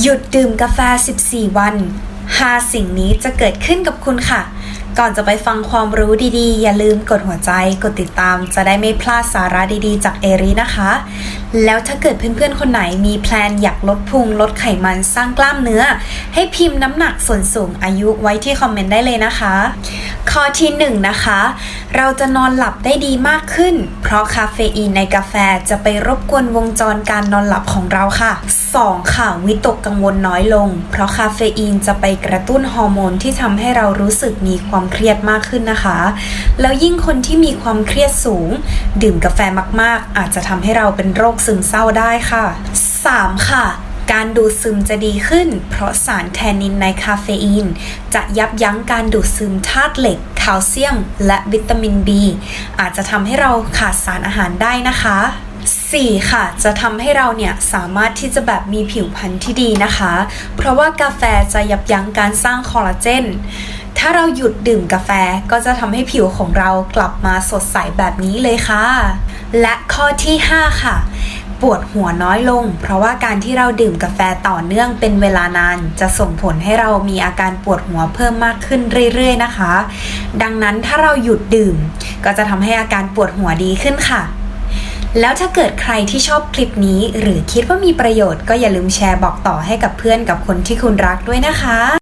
หยุดดื่มกาแฟ 14 วัน 5 สิ่งนี้จะเกิดขึ้นกับคุณค่ะ ก่อนจะไปฟังความรู้ดีๆ อย่าลืมกดหัวใจ กดติดตาม จะได้ไม่พลาดสาระดีๆ จากเอรินะคะ แล้วถ้าเกิดเพื่อนๆ คนไหนมีแพลนอยากลดพุงลดไขมันสร้างกล้ามเนื้อ ให้พิมพ์น้ำหนักส่วนสูงอายุไว้ที่คอมเมนต์ได้เลยนะคะ ข้อที่1นงนะคะ เราจะนอนหลับได้ดีมากขึ้น เพราะคาเฟอีนในกาแฟจะไปรบกวนวงจรการนอนหลับของเราค่ะ 2. ค่ะ วิตกกังวลน้อยลง เพราะคาเฟอีนจะไปกระตุ้นฮอร์โมนที่ทำให้เรารู้สึกมีความเครียดมากขึ้นนะคะ แล้วยิ่งคนที่มีความเครียดสูง ดื่มกาแฟมากๆ อาจจะทำให้เราเป็นโรคซึมเศร้าได้ค่ะ 3. ค่ะ การดูดซึมจะดีขึ้น เพราะสารแทนนินในคาเฟอีน จะยับยั้งการดูดซึมธาตุเหล็ก แคลเซียม และวิตามิน B อาจจะทำให้เราขาดสารอาหารได้นะคะ 4. ค่ะ จะทำให้เราเนี่ยสามารถที่จะแบบมีผิวพรรณที่ดีนะคะ เพราะว่ากาแฟจะยับยั้งการสร้างคอลลาเจนถ้าเราหยุดดื่มกาแฟก็จะทำให้ผิวของเรากลับมาสดใสแบบนี้เลยค่ะ และข้อที่ 5 ค่ะ ปวดหัวน้อยลง เพราะว่าการที่เราดื่มกาแฟต่อเนื่องเป็นเวลานาน จะส่งผลให้เรามีอาการปวดหัวเพิ่มมากขึ้นเรื่อยๆนะคะ ดังนั้นถ้าเราหยุดดื่ม ก็จะทำให้อาการปวดหัวดีขึ้นค่ะ แล้วถ้าเกิดใครที่ชอบคลิปนี้ หรือคิดว่ามีประโยชน์ก็อย่าลืมแชร์บอกต่อให้กับเพื่อนกับคนที่คุณรักด้วยนะคะ